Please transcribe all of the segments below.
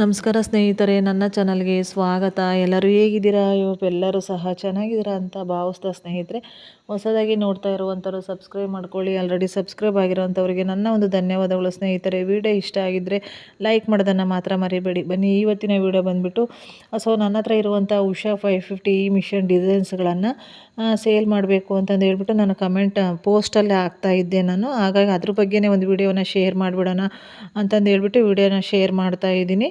ನಮಸ್ಕಾರ ಸ್ನೇಹಿತರೆ, ನನ್ನ ಚಾನಲ್ಗೆ ಸ್ವಾಗತ. ಎಲ್ಲರೂ ಹೇಗಿದ್ದೀರಾ? ಎಲ್ಲರೂ ಸಹ ಚೆನ್ನಾಗಿದ್ದೀರಾ ಅಂತ ಭಾವಿಸ್ತಾ ಸ್ನೇಹಿತರೆ, ಹೊಸದಾಗಿ ನೋಡ್ತಾ ಇರುವಂಥವ್ರು ಸಬ್ಸ್ಕ್ರೈಬ್ ಮಾಡ್ಕೊಳ್ಳಿ. ಆಲ್ರೆಡಿ ಸಬ್ಸ್ಕ್ರೈಬ್ ಆಗಿರುವಂಥವ್ರಿಗೆ ನನ್ನ ಒಂದು ಧನ್ಯವಾದಗಳು ಸ್ನೇಹಿತರೆ. ವಿಡಿಯೋ ಇಷ್ಟ ಆಗಿದ್ದರೆ ಲೈಕ್ ಮಾಡೋದನ್ನು ಮಾತ್ರ ಮರಿಬೇಡಿ. ಬನ್ನಿ, ಇವತ್ತಿನ ವಿಡಿಯೋ ಬಂದುಬಿಟ್ಟು ಸೊ ನನ್ನ ಹತ್ರ ಇರುವಂಥ ಉಷಾ ಫೈವ್ ಫಿಫ್ಟಿ ಈ ಮಿಷನ್ ಡಿಸೈನ್ಸ್ಗಳನ್ನು ಸೇಲ್ ಮಾಡಬೇಕು ಅಂತಂದು ಹೇಳ್ಬಿಟ್ಟು ನಾನು ಕಮೆಂಟ್ ಪೋಸ್ಟಲ್ಲಿ ಹಾಕ್ತಾ ಇದ್ದೆ ನಾನು. ಹಾಗಾಗಿ ಅದ್ರ ಬಗ್ಗೆನೇ ಒಂದು ವಿಡಿಯೋನ ಶೇರ್ ಮಾಡಿಬಿಡೋಣ ಅಂತಂದು ಹೇಳ್ಬಿಟ್ಟು ವಿಡಿಯೋನ ಶೇರ್ ಮಾಡ್ತಾ ಇದ್ದೀನಿ.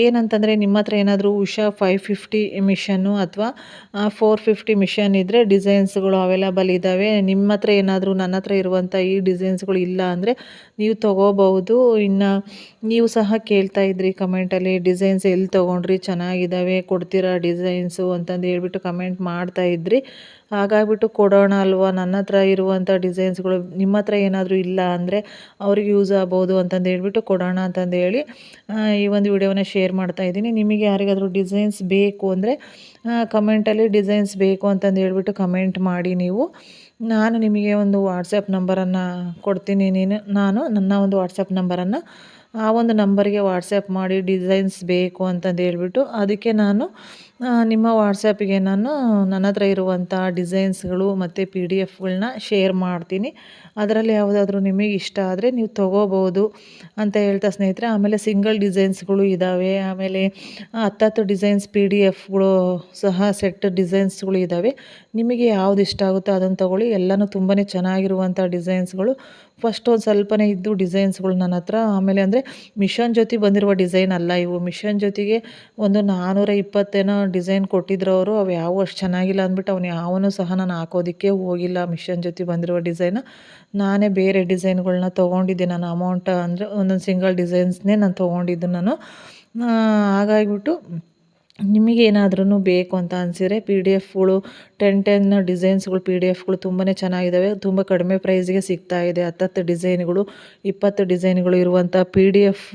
ಏನಂತಂದರೆ ನಿಮ್ಮ ಹತ್ರ ಏನಾದರೂ ಉಷಾ ಫೈವ್ ಫಿಫ್ಟಿ ಮಿಷನ್ನು ಅಥವಾ ಫೋರ್ ಫಿಫ್ಟಿ ಮಿಷನ್ ಇದ್ದರೆ ಡಿಸೈನ್ಸ್ಗಳು ಅವೈಲಬಲ್ ಇದ್ದಾವೆ ನಿಮ್ಮ ಹತ್ರ ಏನಾದರೂ ನನ್ನ ಹತ್ರ ಇರುವಂಥ ಈ ಡಿಸೈನ್ಸ್ಗಳು ಇಲ್ಲ ಅಂದರೆ ನೀವು ತೊಗೋಬಹುದು. ಇನ್ನು ನೀವು ಸಹ ಕೇಳ್ತಾ ಇದ್ರಿ ಕಮೆಂಟಲ್ಲಿ ಡಿಸೈನ್ಸ್ ಎಲ್ಲಿ ತೊಗೊಂಡ್ರಿ ಚೆನ್ನಾಗಿದ್ದಾವೆ ಕೊಡ್ತೀರಾ ಡಿಸೈನ್ಸು ಅಂತಂದು ಹೇಳ್ಬಿಟ್ಟು ಕಮೆಂಟ್ ಮಾಡ್ತಾ ಇದ್ರಿ. ಹಾಗಾಗಿಬಿಟ್ಟು ಕೊಡೋಣ ಅಲ್ವಾ? ನನ್ನ ಹತ್ರ ಇರುವಂಥ ಡಿಸೈನ್ಸ್ಗಳು ನಿಮ್ಮ ಹತ್ರ ಏನಾದರೂ ಇಲ್ಲ ಅಂದರೆ ಅವ್ರಿಗೆ ಯೂಸ್ ಆಗ್ಬೋದು ಅಂತಂದು ಹೇಳ್ಬಿಟ್ಟು ಕೊಡೋಣ ಅಂತಂದು ಹೇಳಿ ಈ ಒಂದು ವಿಡಿಯೋನ ಶೇರ್ ಮಾಡ್ತಾ ಇದ್ದೀನಿ. ನಿಮಗೆ ಯಾರಿಗಾದರೂ ಡಿಸೈನ್ಸ್ ಬೇಕು ಅಂದರೆ ಕಮೆಂಟಲ್ಲಿ ಡಿಸೈನ್ಸ್ ಬೇಕು ಅಂತಂದು ಹೇಳ್ಬಿಟ್ಟು ಕಮೆಂಟ್ ಮಾಡಿ ನೀವು. ನಾನು ನಿಮಗೆ ಒಂದು ವಾಟ್ಸಪ್ ನಂಬರನ್ನು ಕೊಡ್ತೀನಿ ನೀನು, ನಾನು ನನ್ನ ಒಂದು ವಾಟ್ಸಪ್ ನಂಬರನ್ನು ಆ ಒಂದು ನಂಬರ್ಗೆ ವಾಟ್ಸಪ್ ಮಾಡಿ ಡಿಸೈನ್ಸ್ ಬೇಕು ಅಂತಂದು ಹೇಳ್ಬಿಟ್ಟು ಅದಕ್ಕೆ ನಾನು ನಿಮ್ಮ ವಾಟ್ಸಪ್ಪಿಗೆ ನಾನು ನನ್ನ ಹತ್ರ ಇರುವಂಥ ಡಿಸೈನ್ಸ್ಗಳು ಮತ್ತು ಪಿ ಡಿ ಎಫ್ಗಳನ್ನ ಶೇರ್ ಮಾಡ್ತೀನಿ. ಅದರಲ್ಲಿ ಯಾವುದಾದ್ರೂ ನಿಮಗೆ ಇಷ್ಟ ಆದರೆ ನೀವು ತೊಗೋಬೋದು ಅಂತ ಹೇಳ್ತಾ ಸ್ನೇಹಿತರೆ. ಆಮೇಲೆ ಸಿಂಗಲ್ ಡಿಸೈನ್ಸ್ಗಳು ಇದ್ದಾವೆ ಆಮೇಲೆ ಹತ್ತತ್ತು ಡಿಸೈನ್ಸ್ ಪಿ ಡಿ ಎಫ್ಗಳು ಸಹ ಸೆಟ್ ಡಿಸೈನ್ಸ್ಗಳು ಇದ್ದಾವೆ ನಿಮಗೆ ಯಾವ್ದು ಇಷ್ಟ ಆಗುತ್ತೋ ಅದನ್ನು ತೊಗೊಳ್ಳಿ. ಎಲ್ಲನೂ ತುಂಬಾ ಚೆನ್ನಾಗಿರುವಂಥ ಡಿಸೈನ್ಸ್ಗಳು. ಫಸ್ಟ್ ಒಂದು ಸ್ವಲ್ಪನೇ ಇದ್ದು ಡಿಸೈನ್ಸ್ಗಳು ನನ್ನ ಹತ್ರ. ಆಮೇಲೆ ಅಂದರೆ ಮಿಷನ್ ಜೊತೆ ಬಂದಿರುವ ಡಿಸೈನ್ ಅಲ್ಲ. ಇವು ಮಿಷನ್ ಜೊತೆಗೆ ಒಂದು ನಾನ್ನೂರ ಇಪ್ಪತ್ತೇನೋ ಡಿಸೈನ್ ಕೊಟ್ಟಿದ್ರು ಅವರು. ಅವು ಯಾವ ಅಷ್ಟು ಚೆನ್ನಾಗಿಲ್ಲ ಅಂದ್ಬಿಟ್ಟು ಅವ್ನು ಯಾವನು ಸಹ ನಾನು ಹಾಕೋದಕ್ಕೆ ಹೋಗಿಲ್ಲ ಮಿಷನ್ ಜೊತೆ ಬಂದಿರುವ ಡಿಸೈನ್. ನಾನೇ ಬೇರೆ ಡಿಸೈನ್ಗಳನ್ನ ತೊಗೊಂಡಿದ್ದೆ. ನಾನು ಅಮೌಂಟ್ ಅಂದರೆ ಒಂದೊಂದು ಸಿಂಗಲ್ ಡಿಸೈನ್ಸ್ನೇ ನಾನು ತೊಗೊಂಡಿದ್ದು ನಾನು. ಹಾಗಾಗಿಬಿಟ್ಟು ನಿಮಗೇನಾದ್ರೂ ಬೇಕು ಅಂತ ಅನಿಸಿದರೆ ಪಿ ಡಿ ಎಫ್ಗಳು ಟೆನ್ ಟೆನ್ ಡಿಸೈನ್ಸ್ಗಳು ಪಿ ಡಿ ಎಫ್ಗಳು ತುಂಬಾ ಚೆನ್ನಾಗಿದ್ದಾವೆ ತುಂಬ ಕಡಿಮೆ ಪ್ರೈಸ್ಗೆ ಸಿಗ್ತಾ ಇದೆ. ಹತ್ತತ್ತು ಡಿಸೈನ್ಗಳು, ಇಪ್ಪತ್ತು ಡಿಸೈನ್ಗಳು ಇರುವಂಥ ಪಿ ಡಿ ಎಫ್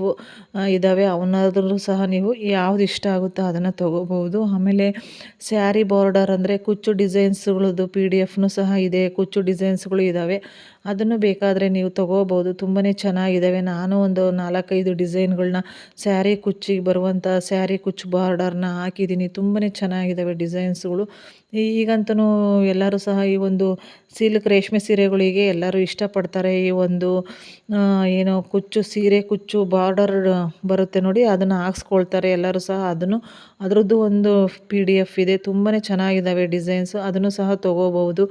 ಇದ್ದಾವೆ ಅವನಾದ್ರೂ ಸಹ ನೀವು ಯಾವ್ದು ಇಷ್ಟ ಆಗುತ್ತೋ ಅದನ್ನು ತೊಗೋಬೋದು ಆಮೇಲೆ ಸ್ಯಾರಿ ಬಾರ್ಡರ್ ಅಂದರೆ ಕುಚ್ಚು ಡಿಸೈನ್ಸ್ಗಳದ್ದು ಪಿ ಡಿ ಎಫ್ನು ಸಹ ಇದೆ. ಕುಚ್ಚು ಡಿಸೈನ್ಸ್ಗಳು ಇದ್ದಾವೆ ಅದನ್ನು ಬೇಕಾದರೆ ನೀವು ತೊಗೋಬೋದು. ತುಂಬನೇ ಚೆನ್ನಾಗಿದ್ದಾವೆ ನಾನು ಒಂದು ನಾಲ್ಕೈದು ಡಿಸೈನ್ಗಳನ್ನ ಸ್ಯಾರಿ ಕುಚ್ಚಿಗೆ ಬರುವಂಥ ಸ್ಯಾರಿ ಕುಚ್ಚು ಬಾರ್ಡರ್ನ ಹಾಕಿದ್ದೀನಿ. ತುಂಬನೇ ಚೆನ್ನಾಗಿದ್ದಾವೆ ಡಿಸೈನ್ಸ್ಗಳು. ಈಗಂತೂ ಎಲ್ಲರೂ ಸಹ ಈ ಒಂದು ಸಿಲ್ಕ್ ರೇಷ್ಮೆ ಸೀರೆಗಳಿಗೆ ಎಲ್ಲರೂ ಇಷ್ಟಪಡ್ತಾರೆ. ಈ ಒಂದು ಏನು ಕುಚ್ಚು ಸೀರೆ, ಕುಚ್ಚು ಬಾರ್ಡರ್ ಬರುತ್ತೆ ನೋಡಿ, ಅದನ್ನು ಹಾಕ್ಸ್ಕೊಳ್ತಾರೆ ಎಲ್ಲರೂ ಸಹ. ಅದನ್ನು, ಅದರದ್ದು ಒಂದು ಪಿ ಡಿ ಎಫ್ ಇದೆ. ತುಂಬನೇ ಚೆನ್ನಾಗಿದ್ದಾವೆ ಡಿಸೈನ್ಸು. ಅದನ್ನು ಸಹ ತೊಗೋಬೋದು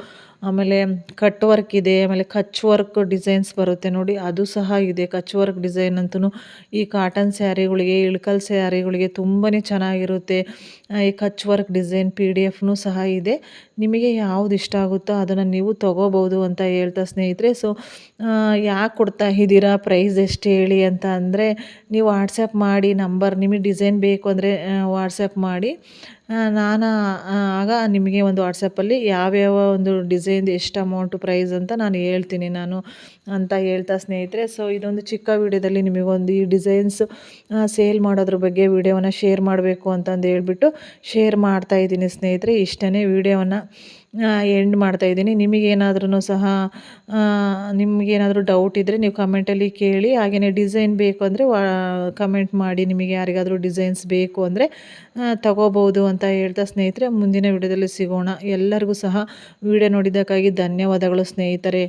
ಆಮೇಲೆ ಕಟ್ ವರ್ಕ್ ಇದೆ, ಆಮೇಲೆ ಕಚ್ ವರ್ಕ್ ಡಿಸೈನ್ಸ್ ಬರುತ್ತೆ ನೋಡಿ, ಅದು ಸಹ ಇದೆ. ಕಚ್ ವರ್ಕ್ ಡಿಸೈನ್ ಅಂತೂ ಈ ಕಾಟನ್ ಸ್ಯಾರಿಗಳಿಗೆ, ಇಳ್ಕಲ್ ಸ್ಯಾರಿಗಳಿಗೆ ತುಂಬಾ ಚೆನ್ನಾಗಿರುತ್ತೆ. ಈ Kutch work design P D ಎಫ್ನು ಸಹ ಇದೆ. ನಿಮಗೆ ಯಾವ್ದು ಇಷ್ಟ ಆಗುತ್ತೋ ಅದನ್ನು ನೀವು ತೊಗೋಬೋದು ಅಂತ ಹೇಳ್ತಾ ಸ್ನೇಹಿತರೆ. ಸೊ ಯಾಕೆ ಕೊಡ್ತಾ ಇದ್ದೀರಾ? ಪ್ರೈಸ್ ಎಷ್ಟು ಹೇಳಿ ಅಂತ ಅಂದರೆ, ನೀವು ವಾಟ್ಸಪ್ ಮಾಡಿ ನಂಬರ್ ನಿಮಗೆ ಡಿಸೈನ್ ಬೇಕು ಅಂದರೆ ವಾಟ್ಸಪ್ ಮಾಡಿ. ನಾನು ಆಗ ನಿಮಗೆ ಒಂದು ವಾಟ್ಸಪ್ಪಲ್ಲಿ ಯಾವ್ಯಾವ ಒಂದು ಡಿಸೈನ್ ಎಷ್ಟು ಅಮೌಂಟು ಪ್ರೈಸ್ ಅಂತ ನಾನು ಹೇಳ್ತೀನಿ ನಾನು ಅಂತ ಹೇಳ್ತಾ ಸ್ನೇಹಿತರೆ. ಸೊ ಇದೊಂದು ಚಿಕ್ಕ ವಿಡಿಯೋದಲ್ಲಿ ನಿಮಗೊಂದು ಈ ಡಿಸೈನ್ಸ್ ಸೇಲ್ ಮಾಡೋದ್ರ ಬಗ್ಗೆ ವಿಡಿಯೋವನ್ನು ಶೇರ್ ಮಾಡಬೇಕು ಅಂತಂದು ಹೇಳ್ಬಿಟ್ಟು ಶೇರ್ ಮಾಡ್ತಾ ಇದ್ದೀನಿ ಸ್ನೇಹಿತರೆ. ಇಷ್ಟನೇ ವಿಡಿಯೋವನ್ನು ಎಂಡ್ ಮಾಡ್ತಾ ಇದ್ದೀನಿ. ನಿಮಗೇನಾದ್ರೂ ಸಹ ನಿಮಗೇನಾದರೂ ಡೌಟ್ ಇದ್ದರೆ ನೀವು ಕಮೆಂಟಲ್ಲಿ ಕೇಳಿ ಹಾಗೆಯೇ ಡಿಸೈನ್ ಬೇಕು ಅಂದರೆ ಕಮೆಂಟ್ ಮಾಡಿ ನಿಮಗೆ ಯಾರಿಗಾದರೂ ಡಿಸೈನ್ಸ್ ಬೇಕು ಅಂದರೆ ತಗೋಬೋದು ಅಂತ ಹೇಳ್ತಾ ಸ್ನೇಹಿತರೆ, ಮುಂದಿನ ವಿಡಿಯೋದಲ್ಲಿ ಸಿಗೋಣ. ಎಲ್ಲರಿಗೂ ಸಹ ವಿಡಿಯೋ ನೋಡಿದ್ದಕ್ಕಾಗಿ ಧನ್ಯವಾದಗಳು ಸ್ನೇಹಿತರೆ.